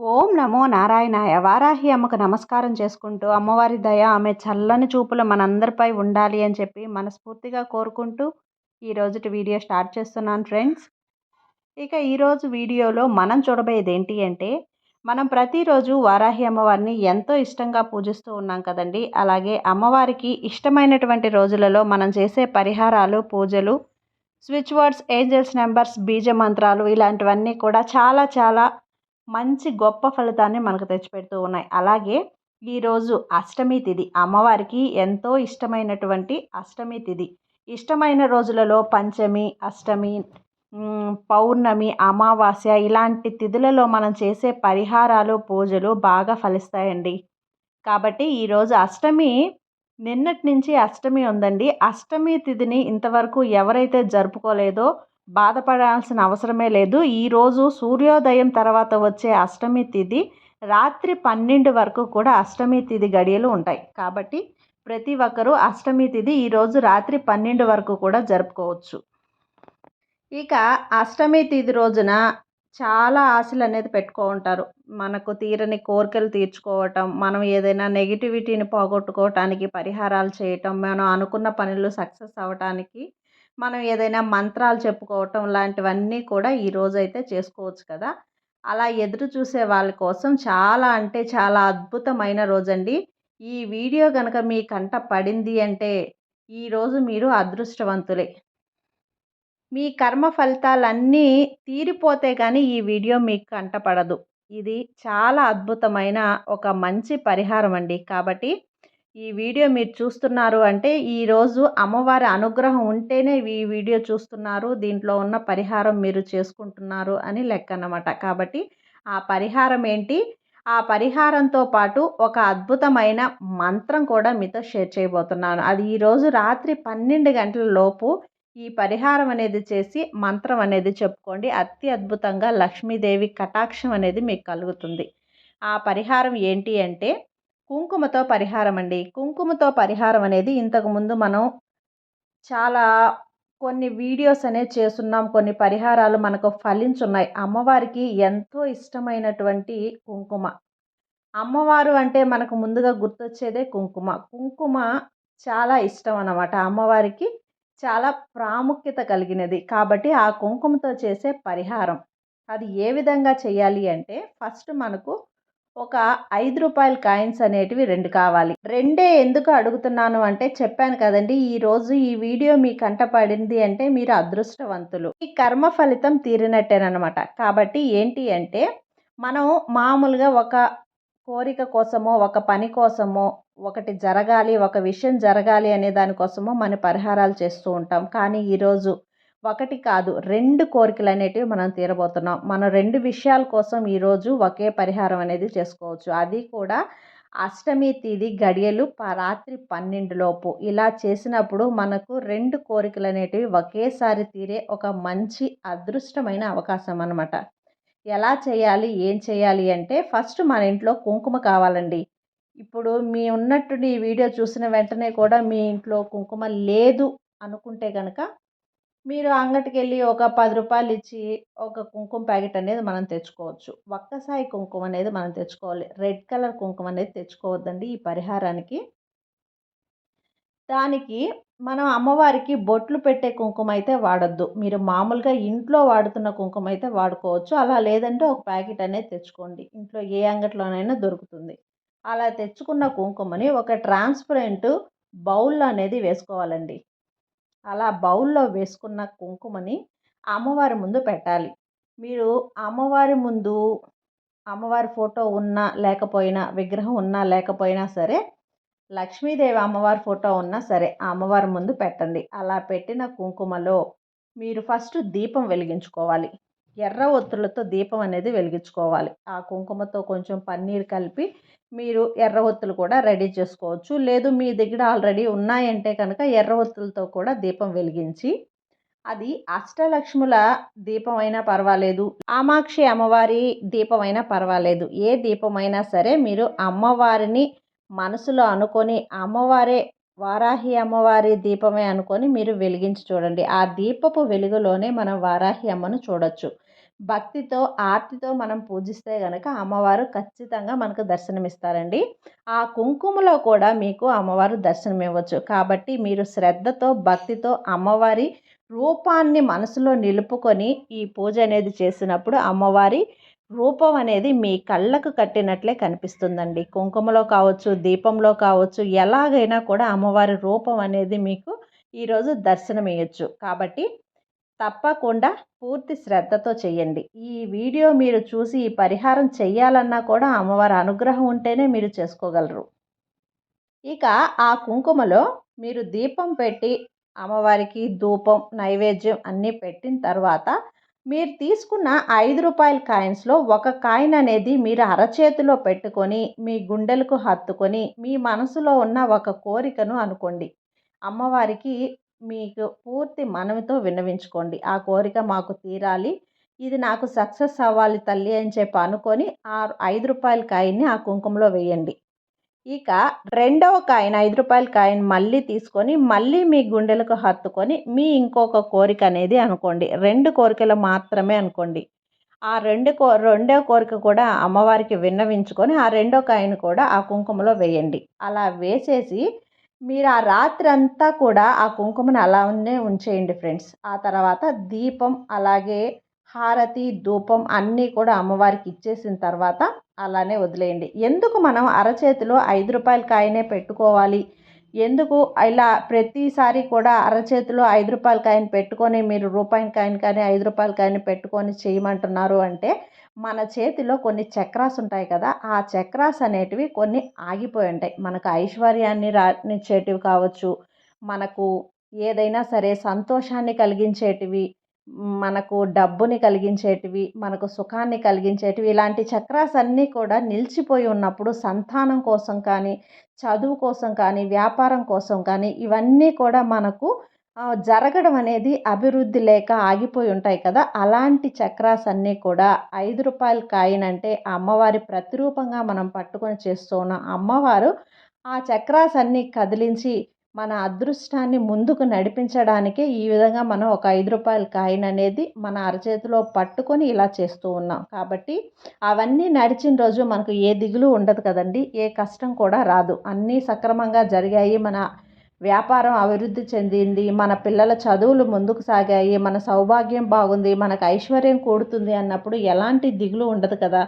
ఓం నమో నారాయణాయ. వారాహి అమ్మకు నమస్కారం చేసుకుంటూ అమ్మవారి దయ ఆమె చల్లని చూపులు మనందరిపై ఉండాలి అని చెప్పి మనస్ఫూర్తిగా కోరుకుంటూ ఈరోజుటి వీడియో స్టార్ట్ చేస్తున్నాను ఫ్రెండ్స్. ఇక ఈరోజు వీడియోలో మనం చూడబోయేది ఏంటి అంటే మనం ప్రతిరోజు వారాహి అమ్మవారిని ఎంతో ఇష్టంగా పూజిస్తూ ఉన్నాం కదండి. అలాగే అమ్మవారికి ఇష్టమైనటువంటి రోజులలో మనం చేసే పరిహారాలు పూజలు స్విచ్ వర్డ్స్ ఏంజల్స్ నెంబర్స్ బీజ మంత్రాలు ఇలాంటివన్నీ కూడా చాలా చాలా మంచి గొప్ప ఫలితాన్ని మనకు తెచ్చిపెడుతూ ఉన్నాయి. అలాగే ఈరోజు అష్టమి తిథి అమ్మవారికి ఎంతో ఇష్టమైనటువంటి అష్టమి తిథి ఇష్టమైన రోజులలో పంచమి అష్టమి పౌర్ణమి అమావాస్య ఇలాంటి తిథులలో మనం చేసే పరిహారాలు పూజలు బాగా ఫలిస్తాయండి. కాబట్టి ఈరోజు అష్టమి నిన్నటి నుంచి అష్టమి ఉందండి. అష్టమి తిథిని ఇంతవరకు ఎవరైతే జరుపుకోలేదో బాధపడాల్సిన అవసరమే లేదు. ఈరోజు సూర్యోదయం తర్వాత వచ్చే అష్టమి తిథి రాత్రి పన్నెండు వరకు కూడా అష్టమి తిథి గడియలు ఉంటాయి. కాబట్టి ప్రతి ఒక్కరూ అష్టమి తిథి ఈరోజు రాత్రి పన్నెండు వరకు కూడా జరుపుకోవచ్చు. ఇక అష్టమి తిథి రోజున చాలా ఆశలు అనేది పెట్టుకో ఉంటారు. మనకు తీరని కోరికలు తీర్చుకోవటం మనం ఏదైనా నెగిటివిటీని పోగొట్టుకోవటానికి పరిహారాలు చేయటం మనం అనుకున్న పనులు సక్సెస్ అవ్వటానికి మనం ఏదైనా మంత్రాలు చెప్పుకోవటం లాంటివన్నీ కూడా ఈరోజు అయితే చేసుకోవచ్చు కదా. అలా ఎదురు చూసే వాళ్ళ కోసం చాలా అంటే చాలా అద్భుతమైన రోజండి. ఈ వీడియో కనుక మీ కంట పడింది అంటే ఈరోజు మీరు అదృష్టవంతులే. మీ కర్మ ఫలితాలన్నీ తీరిపోతే కానీ ఈ వీడియో మీకు కంటపడదు ఇది చాలా అద్భుతమైన ఒక మంచి పరిహారం అండి కాబట్టి ఈ వీడియో మీరు చూస్తున్నారు అంటే ఈరోజు అమ్మవారి అనుగ్రహం ఉంటేనే ఈ వీడియో చూస్తున్నారు దీంట్లో ఉన్న పరిహారం మీరు చేసుకుంటున్నారు అని లెక్క అన్నమాట. కాబట్టి ఆ పరిహారం ఏంటి? ఆ పరిహారంతో పాటు ఒక అద్భుతమైన మంత్రం కూడా మీతో షేర్ చేయబోతున్నాను. అది ఈరోజు రాత్రి పన్నెండు గంటల లోపు ఈ పరిహారం అనేది చేసి మంత్రం అనేది చెప్పుకోండి. అతి అద్భుతంగా లక్ష్మీదేవి కటాక్షం అనేది మీకు కలుగుతుంది. ఆ పరిహారం ఏంటి అంటే కుంకుమతో పరిహారం అండి. కుంకుమతో పరిహారం అనేది ఇంతకుముందు మనం చాలా కొన్ని వీడియోస్ అనేది చేస్తున్నాం. కొన్ని పరిహారాలు మనకు ఫలించున్నాయి. అమ్మవారికి ఎంతో ఇష్టమైనటువంటి కుంకుమ. అమ్మవారు అంటే మనకు ముందుగా గుర్తొచ్చేదే కుంకుమ. కుంకుమ చాలా ఇష్టం అన్నమాట. అమ్మవారికి చాలా ప్రాముఖ్యత కలిగినది. కాబట్టి ఆ కుంకుమతో చేసే పరిహారం. అది ఏ విధంగా చేయాలి అంటే ఫస్ట్ మనకు ఒక ఐదు రూపాయల కాయిన్స్ అనేటివి రెండు కావాలి. రెండే ఎందుకు అడుగుతున్నాను అంటే చెప్పాను కదండి ఈ రోజు ఈ వీడియో మీ కంట పడింది అంటే మీరు అదృష్టవంతులు. ఈ కర్మ ఫలితం తీరినట్టేనమాట కాబట్టి ఏంటి అంటే మనం మామూలుగా ఒక కోరిక కోసమో ఒక పని కోసమో ఒకటి జరగాలి ఒక విషయం జరగాలి అనే దానికోసమో మన పరిహారాలు చేస్తూ ఉంటాం. కానీ ఈరోజు ఒకటి కాదు రెండు కోరికలు అనేటివి మనం తీరబోతున్నాం. మనం రెండు విషయాల కోసం ఈరోజు ఒకే పరిహారం అనేది చేసుకోవచ్చు. అది కూడా అష్టమి తేదీ గడియలు రాత్రి పన్నెండు లోపు. ఇలా చేసినప్పుడు మనకు రెండు కోరికలు అనేటివి ఒకేసారి తీరే ఒక మంచి అదృష్టమైన అవకాశం అనమాట ఎలా చేయాలి ఏం చేయాలి అంటే ఫస్ట్ మన ఇంట్లో కుంకుమ కావాలండి. ఇప్పుడు మీ ఉన్నట్టు ఈ వీడియో చూసిన వెంటనే కూడా మీ ఇంట్లో కుంకుమ లేదు అనుకుంటే కనుక మీరు అంగటికి వెళ్ళి ఒక పది రూపాయలు ఇచ్చి ఒక కుంకుమ ప్యాకెట్ అనేది మనం తెచ్చుకోవచ్చు. ఒక్కసాయి కుంకుమ అనేది మనం తెచ్చుకోవాలి. రెడ్ కలర్ కుంకుమ అనేది తెచ్చుకోవద్దండి ఈ పరిహారానికి. దానికి మనం అమ్మవారికి బొట్లు పెట్టే కుంకుమ అయితే వాడద్దు. మీరు మామూలుగా ఇంట్లో వాడుతున్న కుంకుమ అయితే వాడుకోవచ్చు. అలా లేదంటే ఒక ప్యాకెట్ అనేది తెచ్చుకోండి. ఇంట్లో ఏ అంగట్లోనైనా దొరుకుతుంది. అలా తెచ్చుకున్న కుంకుమని ఒక ట్రాన్స్పరెంట్ బౌల్ అనేది వేసుకోవాలండి. అలా బౌల్లో వేసుకున్న కుంకుమని అమ్మవారి ముందు పెట్టాలి. మీరు అమ్మవారి ముందు అమ్మవారి ఫోటో ఉన్నా లేకపోయినా విగ్రహం ఉన్నా లేకపోయినా సరే లక్ష్మీదేవి అమ్మవారి ఫోటో ఉన్నా సరే ఆ అమ్మవారి ముందు పెట్టండి. అలా పెట్టిన కుంకుమలో మీరు ఫస్ట్ దీపం వెలిగించుకోవాలి. ఎర్ర ఒత్తులతో దీపం అనేది వెలిగించుకోవాలి. ఆ కుంకుమతో కొంచెం పన్నీర్ కలిపి మీరు ఎర్ర ఒత్తులు కూడా రెడీ చేసుకోవచ్చు. లేదు మీ దగ్గర ఆల్రెడీ ఉన్నాయంటే కనుక ఎర్ర ఒత్తులతో కూడా దీపం వెలిగించి అది అష్టలక్ష్ముల దీపం అయినా పర్వాలేదు ఆమాక్షి అమ్మవారి దీపం అయినా పర్వాలేదు. ఏ దీపమైనా సరే మీరు అమ్మవారిని మనసులో అనుకొని అమ్మవారే వారాహి అమ్మవారి దీపమే అనుకొని మీరు వెలిగించి చూడండి. ఆ దీపపు వెలుగులోనే మనం వారాహి అమ్మను చూడొచ్చు. భక్తితో ఆర్తితో మనం పూజిస్తే కనుక అమ్మవారు ఖచ్చితంగా మనకు దర్శనమిస్తారండి. ఆ కుంకుమలో కూడా మీకు అమ్మవారు దర్శనం ఇవ్వచ్చు కాబట్టి మీరు శ్రద్ధతో భక్తితో అమ్మవారి రూపాన్ని మనసులో నిలుపుకొని ఈ పూజ అనేది చేసినప్పుడు అమ్మవారి రూపం అనేది మీ కళ్ళకు కట్టినట్లే కనిపిస్తుందండి. కుంకుమలో కావచ్చు దీపంలో కావచ్చు ఎలాగైనా కూడా అమ్మవారి రూపం అనేది మీకు ఈరోజు దర్శనం ఇవ్వచ్చు కాబట్టి తప్పకుండా పూర్తి శ్రద్ధతో చేయండి. ఈ వీడియో మీరు చూసి ఈ పరిహారం చెయ్యాలన్నా కూడా అమ్మవారి అనుగ్రహం ఉంటేనే మీరు చేసుకోగలరు. ఇక ఆ కుంకుమలో మీరు దీపం పెట్టి అమ్మవారికి ధూపం నైవేద్యం అన్నీ పెట్టిన తర్వాత మీరు తీసుకున్న ఐదు రూపాయల కాయిన్స్లో ఒక కాయిన్ అనేది మీరు అరచేతిలో పెట్టుకొని మీ గుండెలకు హత్తుకొని మీ మనసులో ఉన్న ఒక కోరికను అనుకోండి. అమ్మవారికి మీకు పూర్తి మనవితో విన్నవించుకోండి. ఆ కోరిక మాకు తీరాలి. ఇది నాకు సక్సెస్ అవ్వాలి తల్లి అని చెప్పి అనుకొని ఆ ఐదు రూపాయల కాయిన్ని ఆ కుంకుమలో వేయండి. ఇక రెండవ కాయిన్ ఐదు రూపాయల కాయిన్ మళ్ళీ తీసుకొని మళ్ళీ మీ గుండెలకు హత్తుకొని మీ ఇంకొక కోరిక అనేది అనుకోండి. రెండు కోరికలు మాత్రమే అనుకోండి. ఆ రెండు కో రెండో కోరిక కూడా అమ్మవారికి విన్నవించుకొని ఆ రెండో కాయిన్ కూడా ఆ కుంకుమలో వేయండి. అలా వేసేసి మీరు ఆ రాత్రి అంతా కూడా ఆ కుంకుమను అలానే ఉంచేయండి ఫ్రెండ్స్. ఆ తర్వాత దీపం అలాగే హారతి ధూపం అన్నీ కూడా అమ్మవారికి ఇచ్చేసిన తర్వాత అలానే వదిలేయండి. ఎందుకు మనం అరచేతిలో ఐదు రూపాయల కాయనే పెట్టుకోవాలి? ఎందుకు ఇలా ప్రతిసారి కూడా అరచేతిలో ఐదు రూపాయల కాయని పెట్టుకొని మీరు రూపాయి కాయని కానీ ఐదు రూపాయల కాయని పెట్టుకొని చేయమంటున్నారు అంటే మన చేతిలో కొన్ని చక్రాస్ ఉంటాయి కదా ఆ చక్రాస్ అనేటివి కొన్ని ఆగిపోయి ఉంటాయి. మనకు ఐశ్వర్యాన్ని రానిచ్చేటివి కావచ్చు మనకు ఏదైనా సరే సంతోషాన్ని కలిగించేటివి మనకు డబ్బుని కలిగించేటివి మనకు సుఖాన్ని కలిగించేటివి ఇలాంటి చక్రాస్ అన్నీ కూడా నిలిచిపోయి ఉన్నప్పుడు సంతానం కోసం కానీ చదువు కోసం కానీ వ్యాపారం కోసం కానీ ఇవన్నీ కూడా మనకు జరగడం అనేది అభివృద్ధి లేక ఆగిపోయి ఉంటాయి కదా. అలాంటి చక్రాస్ అన్నీ కూడా ఐదు రూపాయల కాయిన్ అంటే అమ్మవారి ప్రతిరూపంగా మనం పట్టుకొని చేస్తూ ఉన్నాం అమ్మవారు ఆ చక్రాస్ అన్నీ కదిలించి మన అదృష్టాన్ని ముందుకు నడిపించడానికే ఈ విధంగా మనం ఒక ఐదు రూపాయల కాయిన్ అనేది మన అరచేతిలో పట్టుకొని ఇలా చేస్తూ ఉన్నాం. కాబట్టి అవన్నీ నడిచిన రోజు మనకు ఏ దిగులు ఉండదు కదండి. ఏ కష్టం కూడా రాదు. అన్నీ సక్రమంగా జరిగాయి. మన వ్యాపారం అభివృద్ధి చెందింది. మన పిల్లల చదువులు ముందుకు సాగాయి. మన సౌభాగ్యం బాగుంది. మనకు ఐశ్వర్యం కూడుతుంది అన్నప్పుడు ఎలాంటి దిగులు ఉండదు కదా.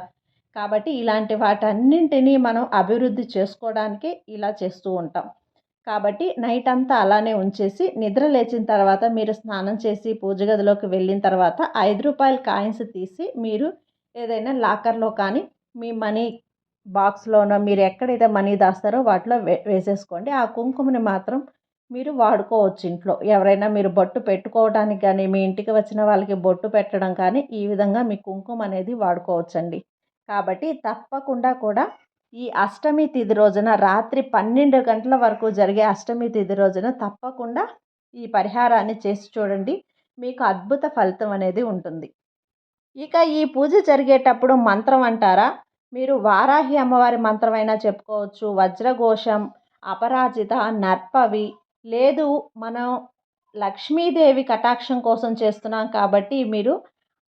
కాబట్టి ఇలాంటి వాటన్నింటినీ మనం అభివృద్ధి చేసుకోవడానికి ఇలా చేస్తూ ఉంటాం. కాబట్టి నైట్ అంతా అలానే ఉంచేసి నిద్ర లేచిన తర్వాత మీరు స్నానం చేసి పూజ గదిలోకి వెళ్ళిన తర్వాత ఐదు రూపాయల కాయిన్స్ తీసి మీరు ఏదైనా లాకర్లో కానీ మీ మనీ బాక్స్లోనో మీరు ఎక్కడైతే మనీ దాస్తారో వాటిలో వే వేసేసుకోండి. ఆ కుంకుమని మాత్రం మీరు వాడుకోవచ్చు ఇంట్లో. ఎవరైనా మీరు బొట్టు పెట్టుకోవడానికి కానీ మీ ఇంటికి వచ్చిన వాళ్ళకి బొట్టు పెట్టడం కానీ ఈ విధంగా మీ కుంకుమ అనేది వాడుకోవచ్చండి. కాబట్టి తప్పకుండా కూడా ఈ అష్టమి తిథి రోజున రాత్రి పన్నెండు గంటల వరకు జరిగే అష్టమి తిథి రోజున తప్పకుండా ఈ పరిహారాన్ని చేసి చూడండి. మీకు అద్భుత ఫలితం అనేది ఉంటుంది. ఇక ఈ పూజ జరిగేటప్పుడు మంత్రం అంటారా? మీరు వారాహి అమ్మవారి మంత్రమైనా చెప్పుకోవచ్చు. వజ్రఘోషం అపరాజిత నర్పవి. లేదు మనం లక్ష్మీదేవి కటాక్షం కోసం చేస్తున్నాం కాబట్టి మీరు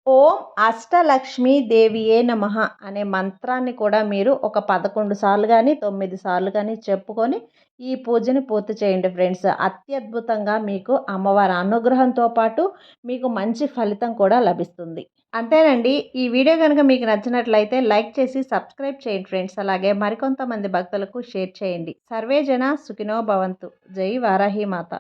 ఓం అష్టలక్ష్మీ దేవియే నమ అనే మంత్రాన్ని కూడా మీరు ఒక పదకొండు సార్లు కానీ తొమ్మిది సార్లు కానీ చెప్పుకొని ఈ పూజని పూర్తి చేయండి ఫ్రెండ్స్. అత్యద్భుతంగా మీకు అమ్మవారి అనుగ్రహంతో పాటు మీకు మంచి ఫలితం కూడా లభిస్తుంది. అంతేనండి. ఈ వీడియో కనుక మీకు నచ్చినట్లయితే లైక్ చేసి సబ్స్క్రైబ్ చేయండి ఫ్రెండ్స్. అలాగే మరికొంతమంది భక్తులకు షేర్ చేయండి. సర్వేజన సుఖినో భవంతు. జై వారాహి మాత.